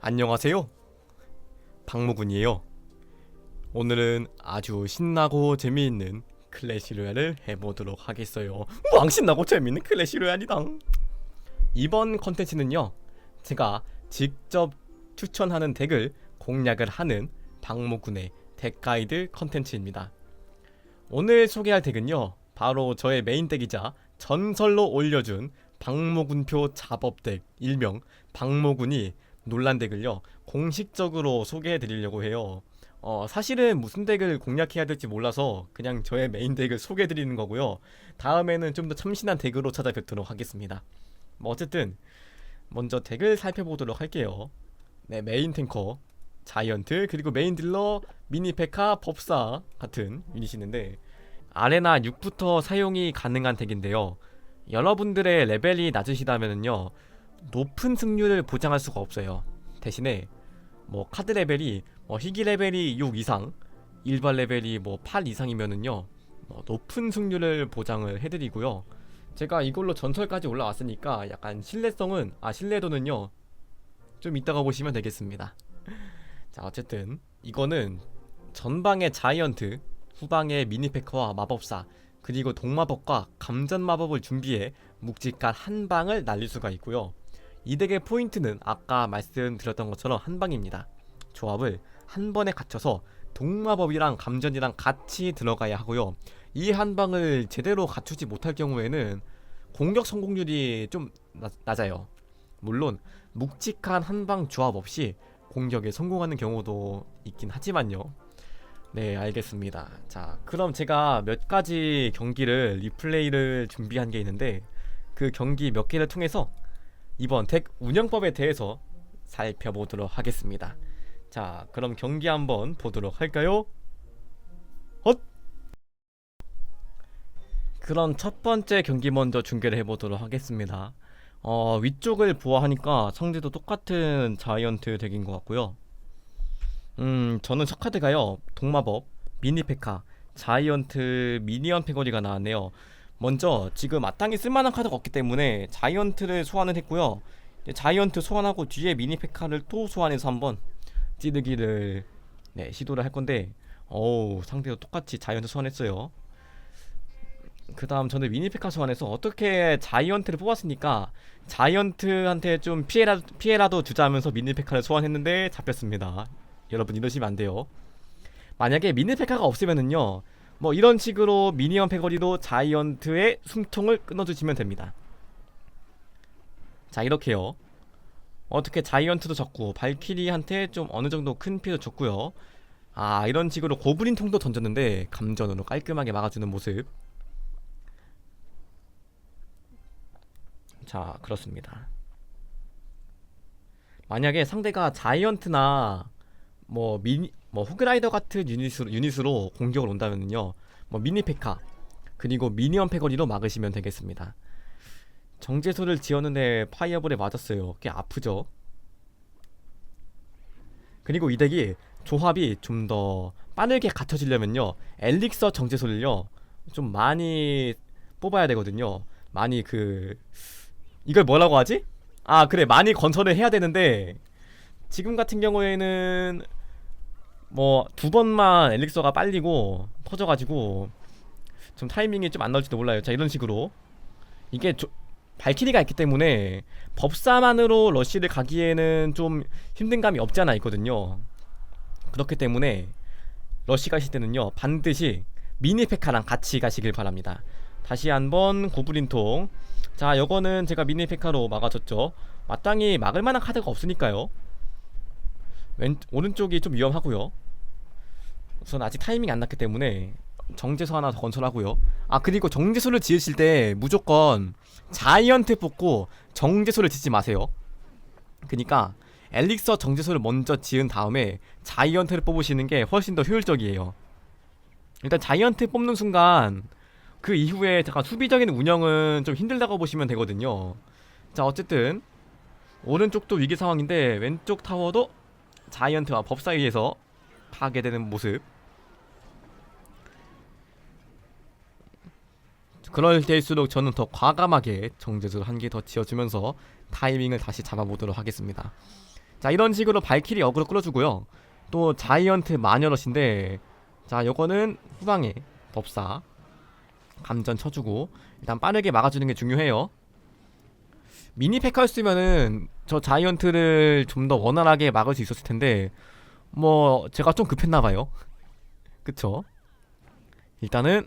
안녕하세요. 박무군이에요. 오늘은 아주 신나고 재미있는 클래시 로얄을 해보도록 하겠어요. 왕 신나고 재미있는 클래시 로얄이다. 이번 컨텐츠는요. 제가 직접 추천하는 덱을 공략을 하는 박무군의 덱 가이드 컨텐츠입니다. 오늘 소개할 덱은요. 바로 저의 메인 덱이자 전설로 올려준 박모군표 잡업덱 일명 박모군이 논란 덱을요 공식적으로 소개해 드리려고 해요. 어 사실은 무슨 덱을 공략해야 될지 몰라서 그냥 저의 메인 덱을 소개해 드리는 거고요. 다음에는 좀 더 참신한 덱으로 찾아뵙도록 하겠습니다. 뭐 어쨌든 먼저 덱을 살펴보도록 할게요. 네 메인 탱커 자이언트 그리고 메인 딜러 미니 페카 법사 같은 유닛이 있는데 아레나 6부터 사용이 가능한 덱인데요. 여러분들의 레벨이 낮으시다면요 높은 승률을 보장할 수가 없어요. 대신에 뭐 카드 레벨이 뭐 희귀 레벨이 6 이상, 일반 레벨이 뭐 8 이상이면은요 뭐 높은 승률을 보장을 해 드리고요. 제가 이걸로 전설까지 올라왔으니까 약간 신뢰성은 아 신뢰도는요 좀 이따가 보시면 되겠습니다. 자 어쨌든 이거는 전방의 자이언트, 후방의 미니페커와 마법사 그리고 동마법과 감전 마법을 준비해 묵직한 한 방을 날릴 수가 있고요. 이 덱의 포인트는 아까 말씀드렸던 것처럼 한 방입니다. 조합을 한 번에 갖춰서 동마법이랑 감전이랑 같이 들어가야 하고요. 이 한 방을 제대로 갖추지 못할 경우에는 공격 성공률이 좀 낮, 낮아요. 물론 묵직한 한방 조합 없이 공격에 성공하는 경우도 있긴 하지만요. 네, 알겠습니다. 자, 그럼 제가 몇 가지 경기를 리플레이를 준비한 게 있는데 그 경기 몇 개를 통해서 이번 덱 운영법에 대해서 살펴보도록 하겠습니다. 자, 그럼 경기 한번 보도록 할까요? 헛! 그럼 첫 번째 경기 먼저 중계를 해보도록 하겠습니다. 어, 위쪽을 보아하니까 상대도 똑같은 자이언트 덱인 것 같고요. 음, 저는 첫 카드가요. 동마법, 미니페카, 자이언트, 미니언 패거리가 나왔네요. 먼저 지금 마땅히 쓸만한 카드가 없기 때문에 자이언트를 소환을 했고요. 자이언트 소환하고 뒤에 미니페카를 또 소환해서 한번 찌르기를 네, 시도를 할 건데 어우 상대도 똑같이 자이언트 소환했어요. 그 다음 저는 미니페카 소환해서 어떻게 자이언트를 뽑았으니까 자이언트한테 좀 피해라, 피해라도 주자면서 미니페카를 소환했는데 잡혔습니다. 여러분 이러시면 안 돼요. 만약에 미니페카가 없으면은요, 뭐 이런 식으로 미니언 패거리로 자이언트의 숨통을 끊어주시면 됩니다. 자 이렇게요. 어떻게 자이언트도 졌고 발키리한테 좀 어느 정도 큰 피해도 줬고요. 아 이런 식으로 고블린 통도 던졌는데 감전으로 깔끔하게 막아주는 모습. 자 그렇습니다. 만약에 상대가 자이언트나 뭐 미니 뭐 후그라이더 같은 유닛으로, 유닛으로 공격을 온다면요. 뭐 미니페카 그리고 미니언 패거리로 막으시면 되겠습니다. 정제소를 지었는데 파이어볼에 맞았어요. 꽤 아프죠? 그리고 이 덱이 조합이 좀 더 빠르게 갖춰지려면요. 엘릭서 정제소를요. 좀 많이 뽑아야 되거든요. 많이 그 이걸 뭐라고 하지? 아 그래. 많이 건설을 해야 되는데 지금 같은 경우에는 뭐 두 번만 엘릭서가 빨리고 터져가지고 좀 타이밍이 좀 안 나올지도 몰라요. 자 이런 식으로 이게 조, 발키리가 있기 때문에 법사만으로 러쉬를 가기에는 좀 힘든 감이 없지 않아 있거든요. 그렇기 때문에 러쉬 가실 때는요 반드시 미니페카랑 같이 가시길 바랍니다. 다시 한번 고블린통 자 요거는 제가 미니페카로 막아줬죠. 마땅히 막을 만한 카드가 없으니까요. 왼 오른쪽이 좀 위험하고요. 우선 아직 타이밍이 안 났기 때문에 정제소 하나 더 건설하고요. 아 그리고 정제소를 지으실 때 무조건 자이언트 뽑고 정제소를 짓지 마세요. 그니까 엘릭서 정제소를 먼저 지은 다음에 자이언트를 뽑으시는 게 훨씬 더 효율적이에요. 일단 자이언트 뽑는 순간 그 이후에 잠깐 수비적인 운영은 좀 힘들다고 보시면 되거든요. 자 어쨌든 오른쪽도 위기 상황인데 왼쪽 타워도 자이언트와 법사에 의해서 파괴되는 모습. 그럴 때일수록 저는 더 과감하게 정제수를 한개 더 지어주면서 타이밍을 다시 잡아보도록 하겠습니다. 자 이런 식으로 발키리 어그로 끌어주고요. 또 자이언트 마녀럿인데 자 요거는 후방에 법사 감전 쳐주고 일단 빠르게 막아주는 게 중요해요 미니 패커였으면은 저 자이언트를 좀 더 원활하게 막을 수 있었을 텐데 뭐 제가 좀 급했나봐요. 그쵸? 일단은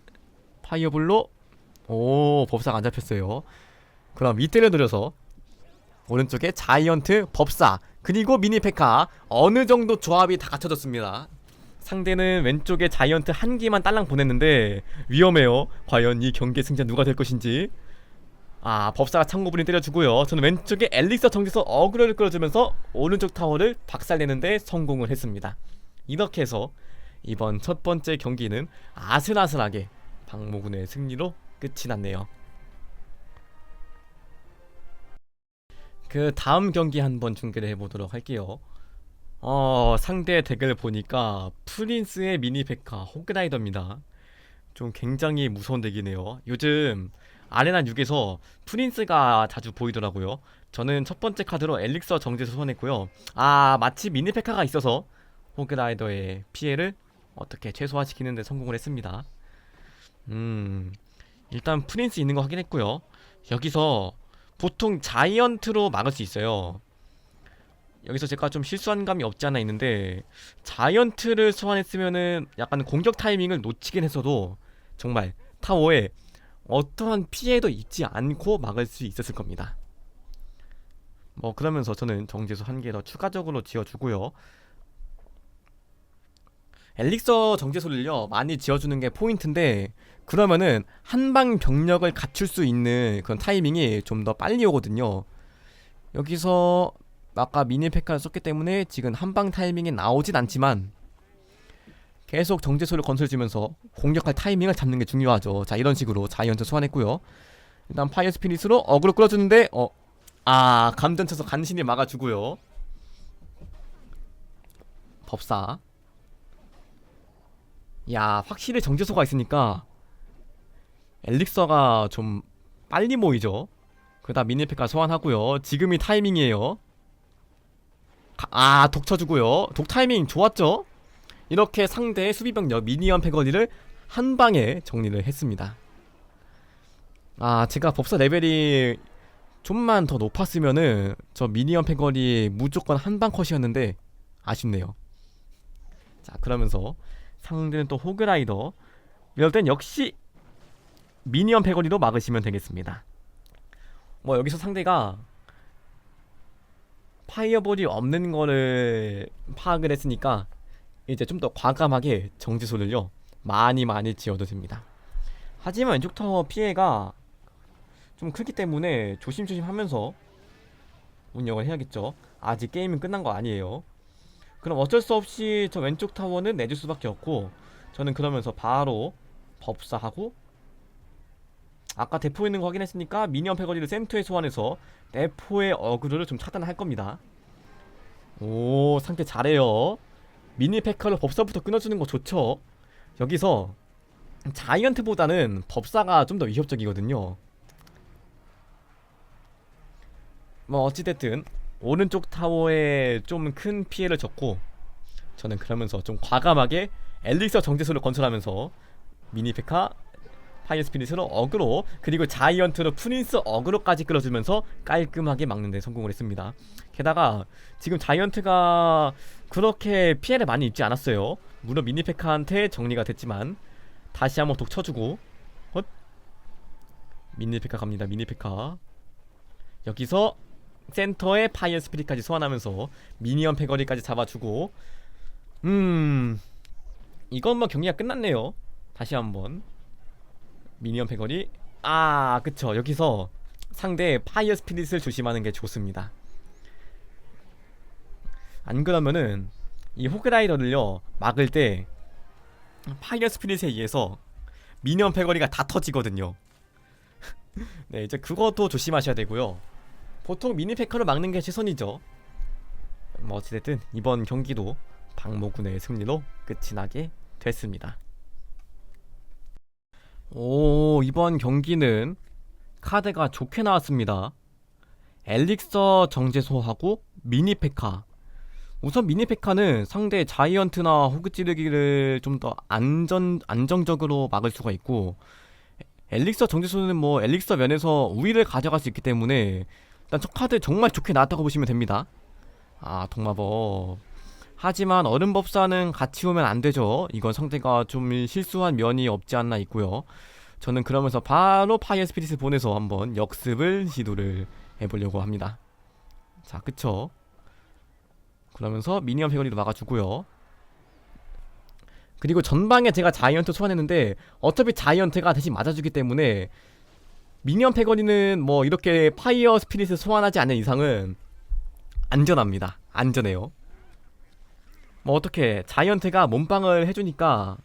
파이어블로 오 법사가 안 잡혔어요. 그럼 밑대를 노려서 오른쪽에 자이언트 법사 그리고 미니 페카 어느 정도 조합이 다 갖춰졌습니다. 상대는 왼쪽에 자이언트 한 기만 딸랑 보냈는데 위험해요. 과연 이 경기 승자 누가 될 것인지 아 법사가 창고분이 때려주고요. 저는 왼쪽에 엘릭서 정지서 어그로를 끌어주면서 오른쪽 타워를 박살내는데 성공을 했습니다. 이렇게 해서 이번 첫 번째 경기는 아슬아슬하게 박모군의 승리로 끝이 났네요. 그 다음 경기 한번 중계를 해보도록 할게요. 어 상대 덱을 보니까 프린스의 미니페카 호그라이더입니다. 좀 굉장히 무서운 덱이네요. 요즘 아레나 6에서 프린스가 자주 보이더라고요. 저는 첫 번째 카드로 엘릭서 정지에서 손했고요. 아 마치 미니페카가 있어서 호그라이더의 피해를 어떻게 최소화시키는 데 성공을 했습니다. 음 일단 프린스 있는 거 확인했고요. 여기서 보통 자이언트로 막을 수 있어요. 여기서 제가 좀 실수한 감이 없지 않아 있는데 자이언트를 소환했으면은 약간 공격 타이밍을 놓치긴 했어도 정말 타워에 어떠한 피해도 입지 않고 막을 수 있었을 겁니다. 뭐 그러면서 저는 정지수 한 개 더 추가적으로 지어주고요. 엘릭서 정제소를요 많이 지어주는 게 포인트인데 그러면은 한방 병력을 갖출 수 있는 그런 타이밍이 좀 더 빨리 오거든요. 여기서 아까 미니 페카를 썼기 때문에 지금 한방 타이밍이 나오진 않지만 계속 정제소를 건설해주면서 공격할 타이밍을 잡는 게 중요하죠. 자 이런 식으로 자이언트 소환했고요. 일단 파이어 스피릿으로 어그로 끌어주는데 어. 아 감전 쳐서 간신히 막아주고요. 법사. 야 확실히 정제소가 있으니까 엘릭서가 좀 빨리 모이죠. 그다음 미니페카 소환하고요. 지금이 타이밍이에요. 가- 아, 독 쳐주고요. 독 타이밍 좋았죠? 이렇게 상대의 수비병력 미니언 패거리를 한 방에 정리를 했습니다. 아, 제가 법사 레벨이 좀만 더 높았으면은 저 미니언 패거리 무조건 한 방 컷이었는데 아쉽네요. 자, 그러면서 상대는 또 호그라이더. 이럴 땐 역시 미니언 패거리로 막으시면 되겠습니다. 뭐 여기서 상대가 파이어볼이 없는 거를 파악을 했으니까 이제 좀 더 과감하게 정지소를요 많이 많이 지어도 됩니다. 하지만 왼쪽 타워 피해가 좀 크기 때문에 조심조심 하면서 운영을 해야겠죠. 아직 게임은 끝난 거 아니에요. 그럼 어쩔 수 없이 저 왼쪽 타워는 내줄 수밖에 없고 저는 그러면서 바로 법사하고 아까 대포 있는 거 확인했으니까 미니언 패거리를 센터에 소환해서 대포의 어그로를 좀 차단할 겁니다. 오 상태 잘해요. 미니 패커로 법사부터 끊어주는 거 좋죠. 여기서 자이언트보다는 법사가 좀 더 위협적이거든요. 뭐 어찌됐든 오른쪽 타워에 좀 큰 피해를 줬고 저는 그러면서 좀 과감하게 엘릭서 정제소를 건설하면서 미니 페카 파이어 스피릿으로 어그로 그리고 자이언트로 프린스 어그로까지 끌어주면서 깔끔하게 막는 데 성공을 했습니다. 게다가 지금 자이언트가 그렇게 피해를 많이 입지 않았어요. 물론 미니페카한테 정리가 됐지만 다시 한번 독 쳐주고 헛 미니페카 갑니다. 미니페카 여기서 센터에 파이어 스피릿까지 소환하면서 미니언 패거리까지 잡아주고 음 이건 뭐 경기가 끝났네요. 다시 한번 미니언 패거리. 아 그쵸. 여기서 상대 파이어 스피릿을 조심하는 게 좋습니다. 안 그러면은 이 호그라이더를요 막을 때 파이어 스피릿에 의해서 미니언 패거리가 다 터지거든요. 네 이제 그것도 조심하셔야 되고요. 보통 미니 패커를 막는 게 최선이죠. 뭐 어찌됐든 이번 경기도 박모군의 승리로 끝이 나게 됐습니다 오, 이번 경기는 카드가 좋게 나왔습니다. 엘릭서 정제소하고 미니페카. 우선 미니페카는 상대 자이언트나 호그 찌르기를 좀 더 안전 안정적으로 막을 수가 있고 엘릭서 정지수는 뭐 엘릭서 면에서 우위를 가져갈 수 있기 때문에 일단 저 카드 정말 좋게 나왔다고 보시면 됩니다. 아 동마법. 하지만 얼음법사는 같이 오면 안 되죠. 이건 상대가 좀 실수한 면이 없지 않나 있고요. 저는 그러면서 바로 파이어 스피릿을 보내서 한번 역습을 시도를 해보려고 합니다. 자, 그쵸? 그러면서 미니언 패거리도 막아주고요. 그리고 전방에 제가 자이언트 소환했는데 어차피 자이언트가 대신 맞아주기 때문에 미니언 패거리는 뭐 이렇게 파이어 스피릿을 소환하지 않는 이상은 안전합니다. 안전해요. 뭐 어떻게 자이언트가 몸빵을 해주니까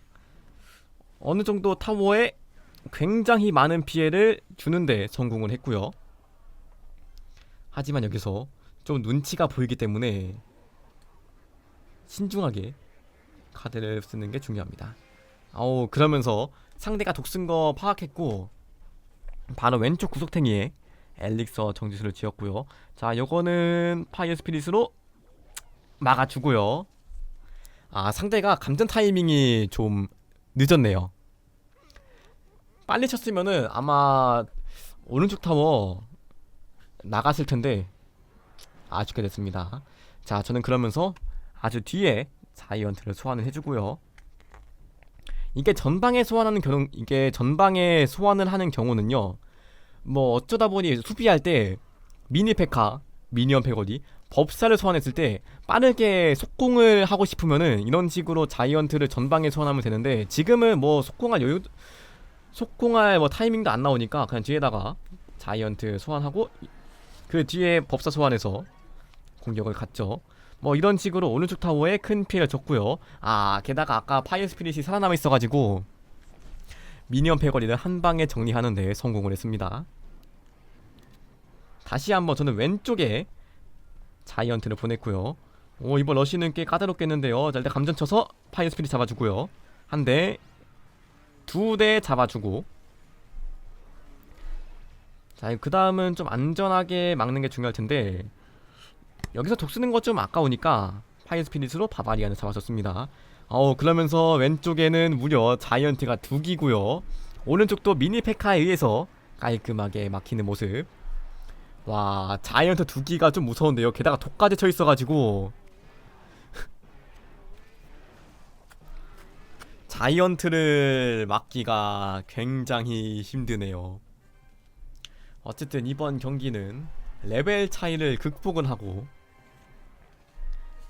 어느 정도 타워에 굉장히 많은 피해를 주는데 성공을 했고요. 하지만 여기서 좀 눈치가 보이기 때문에 신중하게 카드를 쓰는 게 중요합니다. 아우 그러면서 상대가 독쓴 거 파악했고 바로 왼쪽 구석탱이에 엘릭서 정지수를 지었고요. 자, 요거는 파이어 스피릿으로 막아주고요. 아, 상대가 감전 타이밍이 좀 늦었네요. 빨리 쳤으면은 아마 오른쪽 타워 나갔을 텐데 아쉽게 됐습니다. 자, 저는 그러면서 아주 뒤에 자이언트를 소환을 해주고요. 이게 전방에 소환하는 경우, 이게 전방에 소환을 하는 경우는요. 뭐 어쩌다 보니 수비할 때 미니 페카, 미니언 패거리, 법사를 소환했을 때 빠르게 속공을 하고 싶으면은 이런 식으로 자이언트를 전방에 소환하면 되는데 지금은 뭐 속공할 여유 속공할 뭐 타이밍도 안 나오니까 그냥 뒤에다가 자이언트 소환하고 그 뒤에 법사 소환해서 공격을 갔죠. 뭐 이런 식으로 오른쪽 타워에 큰 피해를 줬고요. 아 게다가 아까 파이어 스피릿이 살아남아 있어가지고 미니언 패거리를 한 방에 정리하는 데 성공을 했습니다. 다시 한번 저는 왼쪽에 자이언트를 보냈고요. 오 이번 러시는 꽤 까다롭겠는데요. 자 일단 감전 쳐서 파이어 스피릿 잡아주고요. 한 대, 두 대 잡아주고. 자, 그 다음은 좀 안전하게 막는 게 중요할 텐데 여기서 독 쓰는 거좀 아까우니까 파이어 스피릿으로 바바리안을 잡아줬습니다. 어 그러면서 왼쪽에는 무려 자이언트가 두 기고요. 오른쪽도 미니 페카에 의해서 깔끔하게 막히는 모습. 와 자이언트 두 기가 좀 무서운데요. 게다가 독까지 쳐 있어가지고 자이언트를 막기가 굉장히 힘드네요. 어쨌든 이번 경기는 레벨 차이를 극복은 하고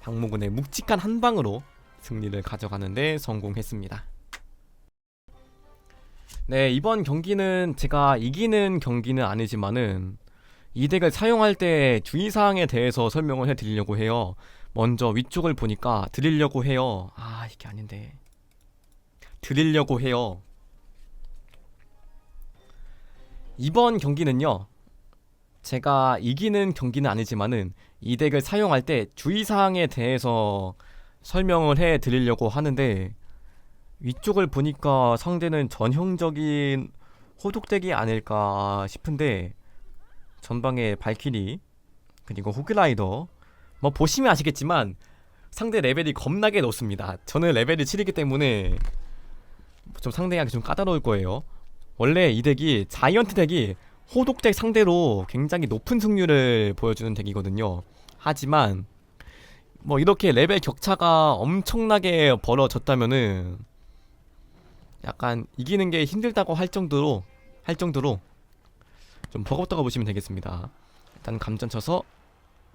박모군의 묵직한 한 방으로 승리를 가져가는데 성공했습니다. 네, 이번 경기는 제가 이기는 경기는 아니지만은 이 덱을 사용할 때 주의사항에 대해서 설명을 해드리려고 해요. 먼저 위쪽을 보니까 드리려고 해요. 아, 이게 아닌데. 드리려고 해요. 이번 경기는요. 제가 이기는 경기는 아니지만은 이 덱을 사용할 때 주의사항에 대해서 설명을 해 드리려고 하는데 위쪽을 보니까 상대는 전형적인 호독덱이 아닐까 싶은데 전방에 발키리 그리고 호그라이더. 뭐 보시면 아시겠지만 상대 레벨이 겁나게 높습니다. 저는 레벨이 7이기 때문에 좀 상대하기 좀 까다로울 거예요. 원래 이 덱이 자이언트 덱이 호독 덱 상대로 굉장히 높은 승률을 보여주는 덱이거든요. 하지만 뭐 이렇게 레벨 격차가 엄청나게 벌어졌다면은 약간 이기는 게 힘들다고 할 정도로 할 정도로 좀 버겁다고 보시면 되겠습니다. 일단 감전 쳐서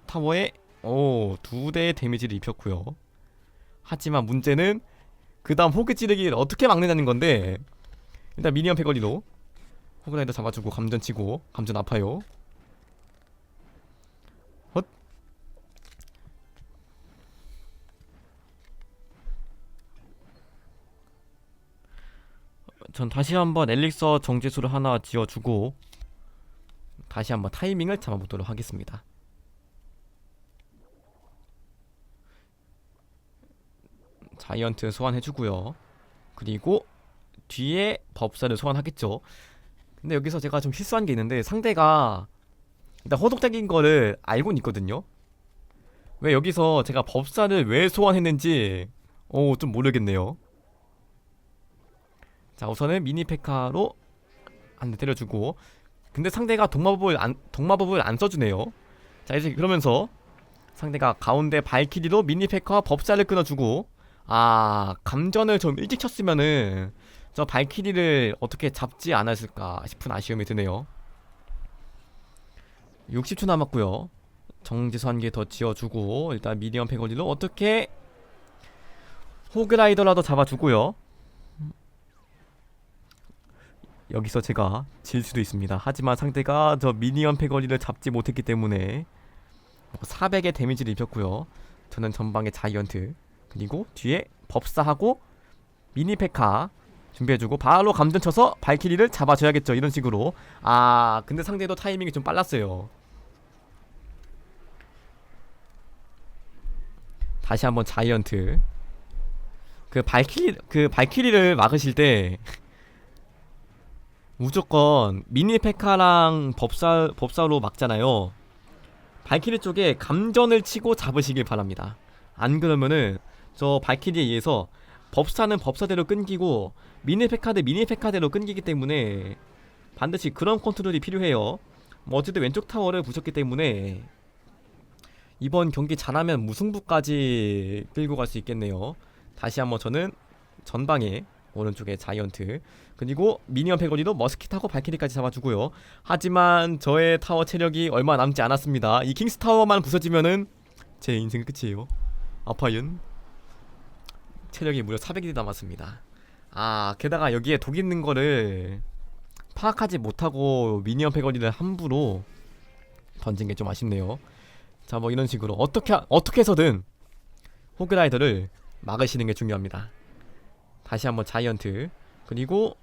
타워에 오두 대의 데미지를 입혔고요. 하지만 문제는 그 다음 호그 찌르기를 어떻게 막느냐는 건데 일단 미니언 패거리로 호그라이더 잡아주고 감전 치고 감전 아파요 헛 전 다시 한번 엘릭서 정제수를 하나 지어주고 다시 한번 타이밍을 잡아보도록 하겠습니다 자이언트 소환해주고요 그리고 뒤에 법사를 소환하겠죠 근데 여기서 제가 좀 실수한 게 있는데 상대가 일단 호독적인 거를 알고는 있거든요. 왜 여기서 제가 법사를 왜 소환했는지 어, 좀 모르겠네요. 자, 우선은 미니 페카로 한 대 때려주고 근데 상대가 동마법을 안 동마법을 안 써주네요. 자, 이제 그러면서 상대가 가운데 발키리로 미니 페카와 법사를 끊어주고 아 감전을 좀 일찍 쳤으면은 저 발키리를 어떻게 잡지 않았을까 싶은 아쉬움이 드네요. 60초 남았고요. 정지수 한 개 더 지어주고 일단 미니언 패거리로 어떻게 호그라이더라도 잡아주고요. 여기서 제가 질 수도 있습니다. 하지만 상대가 저 미니언 패거리를 잡지 못했기 때문에 400의 데미지를 입혔고요. 저는 전방에 자이언트 그리고 뒤에 법사하고 미니 페카 준비해주고 바로 감전 쳐서 발키리를 잡아줘야겠죠. 이런 식으로 아 근데 상대도 타이밍이 좀 빨랐어요. 다시 한번 자이언트 그 발키리 그 발키리를 막으실 때 무조건 미니 페카랑 법사 법사로 막잖아요. 발키리 쪽에 감전을 치고 잡으시길 바랍니다. 안 그러면은 저 발키리에 의해서 법사는 법사대로 끊기고 미니 페카 대 미니 페카대로 끊기기 때문에 반드시 그런 컨트롤이 필요해요. 뭐 어쨌든 왼쪽 타워를 부셨기 때문에 이번 경기 잘하면 무승부까지 끌고 갈 수 있겠네요. 다시 한번 저는 전방에 오른쪽에 자이언트 그리고 미니언 패거리도 머스킷하고 발키리까지 잡아주고요. 하지만 저의 타워 체력이 얼마 남지 않았습니다. 이 킹스 타워만 부서지면은 제 인생 끝이에요. 아파윤 체력이 무려 400이 남았습니다. 아 게다가 여기에 독 있는 거를 파악하지 못하고 미니언 패거리를 함부로 던진 게 좀 아쉽네요. 자 뭐 이런 식으로 어떻게 어떻게 해서든 호그라이더를 막으시는 게 중요합니다. 다시 한번 자이언트 그리고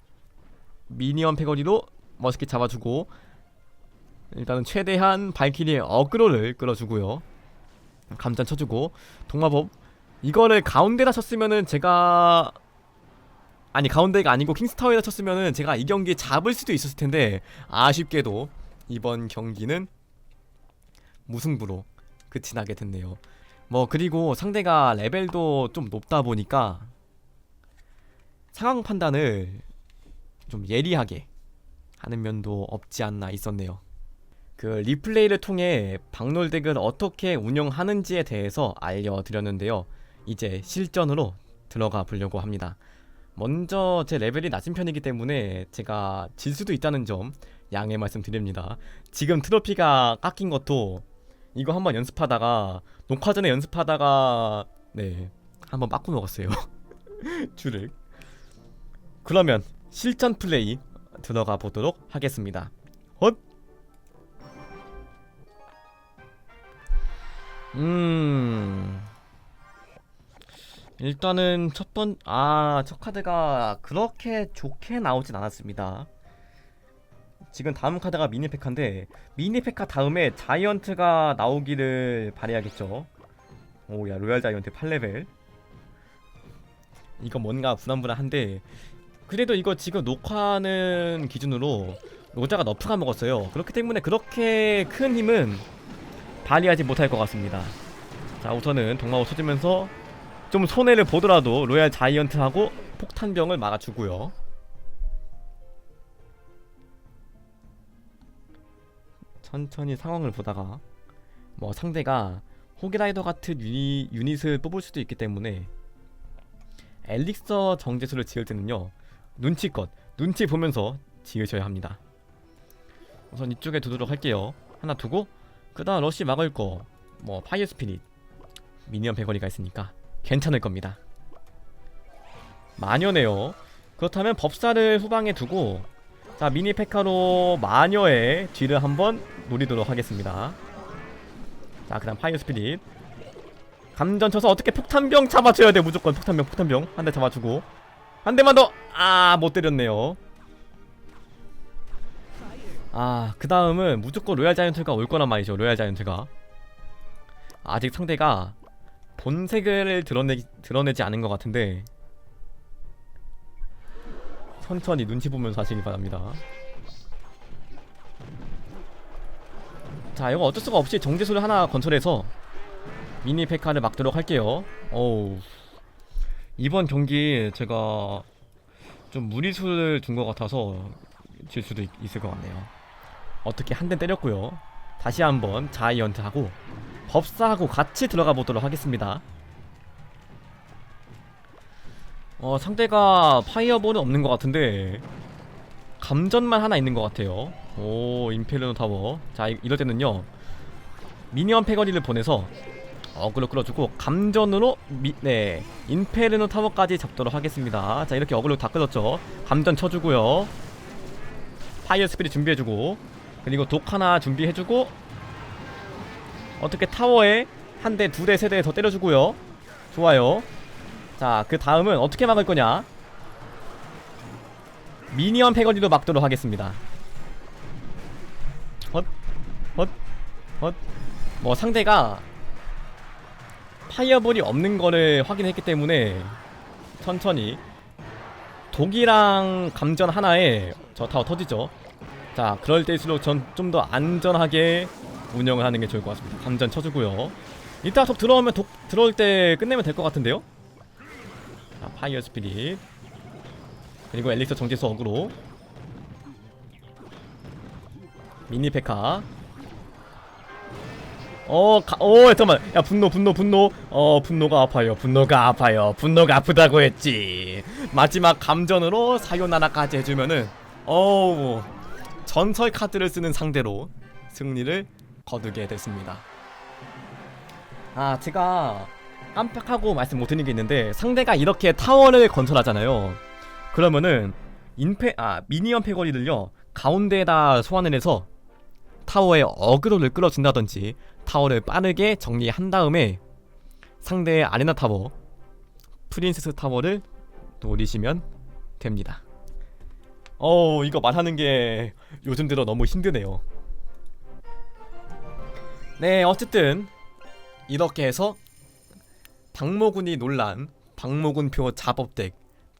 미니언 패거리로 머스킷 잡아주고 일단은 최대한 발키리의 어그로를 끌어주고요. 감전 쳐주고 동마법 이거를 가운데다 쳤으면은 제가 아니 가운데가 아니고 킹스타워에다 쳤으면은 제가 이 경기 잡을 수도 있었을 텐데 아쉽게도 이번 경기는 무승부로 끝이 나게 됐네요. 뭐 그리고 상대가 레벨도 좀 높다 보니까 상황 판단을 좀 예리하게 하는 면도 없지 않나 있었네요. 그 리플레이를 통해 박놀덱을 어떻게 운영하는지에 대해서 알려드렸는데요. 이제 실전으로 들어가 보려고 합니다. 먼저 제 레벨이 낮은 편이기 때문에 제가 질 수도 있다는 점 양해 말씀드립니다. 지금 트로피가 깎인 것도 이거 한번 연습하다가 녹화 전에 연습하다가 네 한번 빠꾸 먹었어요. 줄을. 그러면 실전 플레이 들어가 보도록 하겠습니다. 헛. 음. 일단은 첫 번, 아, 첫 카드가 그렇게 좋게 나오진 않았습니다. 지금 다음 카드가 미니페카인데, 미니페카 다음에 자이언트가 나오기를 바래야겠죠. 오, 야, 로얄 자이언트 8레벨. 이거 뭔가 불안불안한데, 그래도 이거 지금 녹화하는 기준으로 로자가 너프가 먹었어요. 그렇기 때문에 그렇게 큰 힘은 발휘하지 못할 것 같습니다. 자, 우선은 동마호 쳐주면서 좀 손해를 보더라도 로얄 자이언트하고 폭탄병을 막아주고요. 천천히 상황을 보다가 뭐 상대가 호기라이더 같은 유니, 유닛을 뽑을 수도 있기 때문에 엘릭서 정제수를 지을 때는요 눈치껏 눈치 보면서 지으셔야 합니다. 우선 이쪽에 두도록 할게요. 하나 두고 그 다음 러시 막을 거 뭐 파이어 스피릿 미니언 베거리가 있으니까 괜찮을 겁니다. 마녀네요. 그렇다면 법사를 후방에 두고 자 미니 페카로 마녀의 뒤를 한번 노리도록 하겠습니다. 자 그다음 파이어 스피릿 감전 쳐서 어떻게 폭탄병 잡아줘야 돼 무조건 폭탄병 폭탄병 한 대 잡아주고 한 대만 더 아 못 때렸네요. 아, 그 다음은 무조건 로얄 자이언트가 올 거란 말이죠. 로얄 자이언트가. 아직 상대가 본색을 드러내, 드러내지 않은 것 같은데 천천히 눈치 보면서 하시기 바랍니다. 자, 이거 어쩔 수가 없이 정제수를 하나 건설해서 미니 페카를 막도록 할게요. 어우 이번 경기 제가 좀 무리수를 둔 것 같아서 질 수도 있, 을 것 같네요. 어떻게 한 대 때렸고요. 다시 한번 자이언트하고 법사하고 같이 들어가 보도록 하겠습니다. 어 상대가 파이어볼은 없는 것 같은데 감전만 하나 있는 것 같아요. 오 임페르노 타워. 자 이- 이럴 때는요 미니언 패거리를 보내서 어그로 끌어주고 감전으로 미, 네 인페르노 타워까지 잡도록 하겠습니다. 자 이렇게 어그로 다 끌었죠. 감전 쳐주고요. 파이어 스피릿 준비해주고 그리고 독 하나 준비해주고 어떻게 타워에 한 대, 두 대, 세 대 더 때려주고요. 좋아요. 자, 그 다음은 어떻게 막을 거냐? 미니언 패거리로 막도록 하겠습니다. 헛, 헛, 헛. 뭐 상대가 파이어볼이 없는 거를 확인했기 때문에 천천히 독이랑 감전 하나에 저 타워 터지죠. 자, 그럴 때일수록 전 좀 더 안전하게 운영을 하는 게 좋을 것 같습니다. 감전 쳐주고요. 이따 독 들어오면 독 들어올 때 끝내면 될 것 같은데요? 자, 파이어 스피릿 그리고 엘릭서 정제수 어그로 미니 페카 어, 가, 어, 잠깐만. 야, 분노, 분노, 분노. 어, 분노가 아파요. 분노가 아파요. 분노가 아프다고 했지. 마지막 감전으로 사요나라까지 해주면은, 어우, 전설 카드를 쓰는 상대로 승리를 거두게 됐습니다. 아, 제가 깜빡하고 말씀 못 드린 게 있는데, 상대가 이렇게 타워를 건설하잖아요. 그러면은, 인페, 아, 미니언 패거리를요, 가운데에다 소환을 해서 타워에 어그로를 끌어준다든지 타워를 빠르게 정리한 다음에 상대의 아레나 타워 프린세스 타워를 노리시면 됩니다. 어 이거 말하는 게 요즘 들어 너무 힘드네요. 네 어쨌든 이렇게 해서 박모군이 논란 박모군표 잡업덱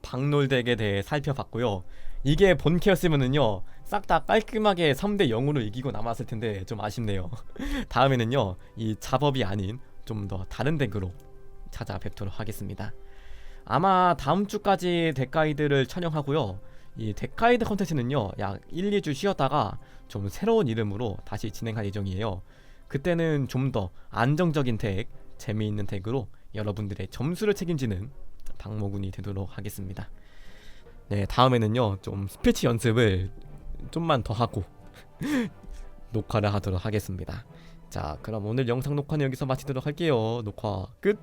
박놀덱에 대해 살펴봤고요. 이게 본캐였으면은요 싹 다 깔끔하게 3대 0으로 이기고 남았을 텐데 좀 아쉽네요. 다음에는요 이 잡업이 아닌 좀 더 다른 덱으로 찾아뵙도록 하겠습니다. 아마 다음 주까지 덱가이드를 촬영하고요. 이 덱가이드 컨텐츠는요 약 1, 2주 쉬었다가 좀 새로운 이름으로 다시 진행할 예정이에요. 그때는 좀 더 안정적인 덱, 재미있는 덱으로 여러분들의 점수를 책임지는 박모군이 되도록 하겠습니다. 네, 다음에는요 좀 스피치 연습을 좀만 더 하고 녹화를 하도록 하겠습니다. 자, 그럼 오늘 영상 녹화는 여기서 마치도록 할게요. 녹화 끝.